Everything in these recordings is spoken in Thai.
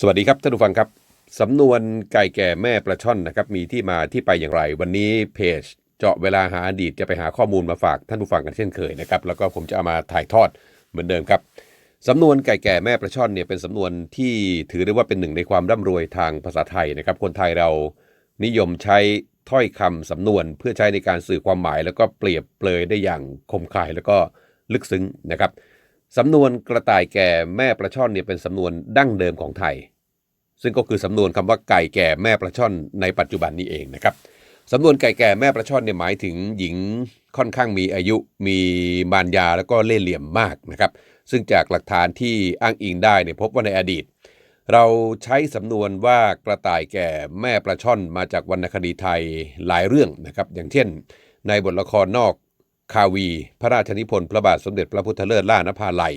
สวัสดีครับท่านผู้ฟังครับสำนวนไก่แก่แม่ปลาช่อนนะครับมีที่มาที่ไปอย่างไร วันนี้เพจ เจาะเวลาหาอดีตจะไปหาข้อมูลมาฝากท่านผู้ฟังกันเช่นเคยนะครับแล้วก็ผมจะเอามาถ่ายทอดเหมือนเดิมครับสำนวนไก่แก่แม่ปลาช่อนเนี่ยเป็นสำนวนที่ถือได้ว่าเป็นหนึ่งในความร่ำรวยทางภาษาไทยนะครับ คนไทยเรานิยมใช้ถ้อยคำสำนวนเพื่อใช้ในการสื่อความหมาย แล้วก็เปรียบเปรยได้อย่างคมคายแล้วก็ลึกซึ้งนะครับ สำนวนกระต่ายแก่แม่ปลาช่อนเนี่ยเป็นสำนวนดั้งเดิมของไทย ซึ่งก็คือสำนวนคำว่าไก่แก่แม่ปลาช่อนในปัจจุบันนี้เองนะครับสำนวนไก่แก่แม่ปลาช่อนเนี่ยหมายถึงหญิงค่อนข้างมีอายุมีมารยาแล้วก็เล่ห์เหลี่ยมมากนะครับ ซึ่งจากหลักฐานที่อ้างอิงได้เนี่ยพบว่าในอดีต เราใช้สำนวนว่ากระต่ายแก่แม่ปลาช่อนมาจากวรรณคดีไทยหลายเรื่องนะครับ อย่างเช่น ในบทละครนอก คาวี พระราชนิพนธ์พระบาทสมเด็จพระพุทธเลิศล่านภาลัย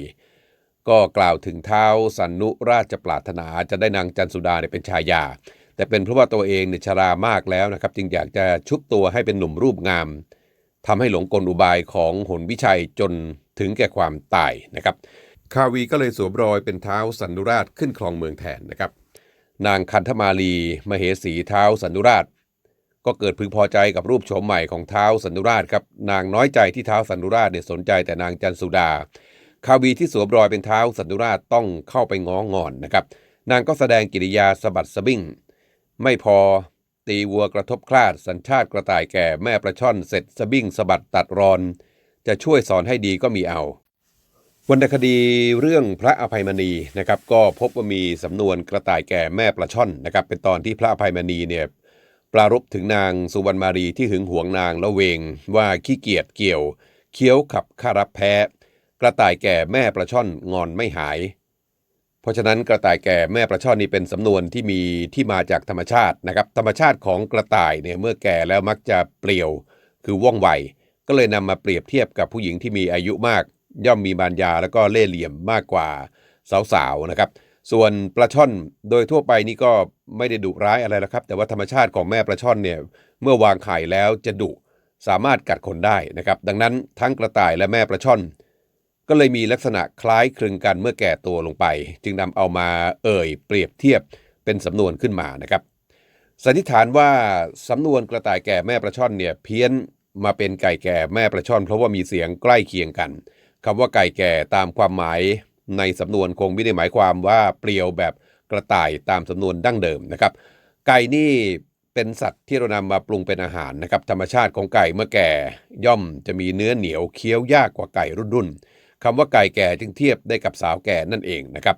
ก็กล่าวถึงเท้าสันนุราชปรารถนาจะได้นางจันสุดาเนี่ยเป็นชายา แต่เป็นเพราะว่าตัวเองเนี่ยชรามากแล้วนะครับ จึงอยากจะชุบตัวให้เป็นหนุ่มรูปงามทำให้หลงกลอุบายของหนวิชัยจนถึงแก่ความตายนะครับ คาวีก็เลยสวมรอยเป็นเท้าสันนุราชขึ้นครองเมืองแทนนะครับ นางคันธมาลี มเหสีเท้าสันนุราช ก็เกิดพึงพอใจกับรูปโฉมใหม่ของเท้าสันนุราชครับนางน้อยใจที่เท้าสันนุราชเนี่ยสนใจแต่นางจันสุดา คาวีที่สวมรอยเป็นเท้าสันนุราชต้องเข้าไปง้องอนนะครับ นางก็แสดงกิริยาสะบัดสะบิ้งไม่พอตีวัวกระทบคลาดสัญชาติกระต่ายแก่แม่ปลาช่อนเสร็จสะบิ้งสะบัดตัดรอน จะช่วยสอนให้ดีก็มีเอาวรรณคดีเรื่องพระอภัยมณีนะครับก็พบว่ามีสำนวนกระต่ายแก่แม่ปลาช่อนนะครับเป็นตอนที่พระอภัยมณีเนี่ย ปรารบถึงนางสุวรรณมารีที่หึงหวงนางละเวง ว่าขี้เกียจเกี่ยว เคี้ยวขับข้ารับแพ้ กระต่ายแก่แม่ปลาช่อนงอนไม่หาย เพราะฉะนั้นกระต่ายแก่แม่ปลาช่อนนี่เป็นสำนวนที่มีที่มาจากธรรมชาตินะครับ ธรรมชาติของกระต่ายเนี่ยเมื่อแก่แล้วมักจะเปลี่ยว คือว่องไว ก็เลยนำมาเปรียบเทียบกับผู้หญิงที่มีอายุมาก ย่อมมีมารยาแล้วก็เล่ห์เหลี่ยมมากกว่าสาวๆนะครับ ส่วนปลาช่อนโดยทั่วไปนี่ก็ไม่ได้ดุร้ายอะไรแล้วครับ แต่ว่าธรรมชาติของแม่ปลาช่อนเนี่ยเมื่อวางไข่แล้วจะดุสามารถกัดคนได้นะครับ ดังนั้นทั้งกระต่ายและแม่ปลาช่อน ก็เลยมีลักษณะคล้ายคลึงกันเมื่อแก่ตัวลงไป จึงนำเอามาเอ่ยเปรียบเทียบเป็นสำนวนขึ้นมานะครับสันนิษฐานว่าสำนวนกระต่ายแก่แม่ปลาช่อนเนี่ยเพี้ยนมาเป็นไก่แก่แม่ปลาช่อน เพราะว่ามีเสียงใกล้เคียงกันคำว่าไก่แก่ตามความหมาย ในสำนวนคงไม่ได้หมายความว่าเปรียวแบบกระต่ายตามสำนวนดั้งเดิมนะครับ ไก่นี่เป็นสัตว์ที่เรานำมาปรุงเป็นอาหารนะครับ ธรรมชาติของไก่เมื่อแก่ย่อมจะมีเนื้อเหนียวเคี้ยวยากกว่าไก่รุ่นรุ่นคำว่าไก่แก่จึงเทียบได้กับสาวแก่นั่นเองนะครับ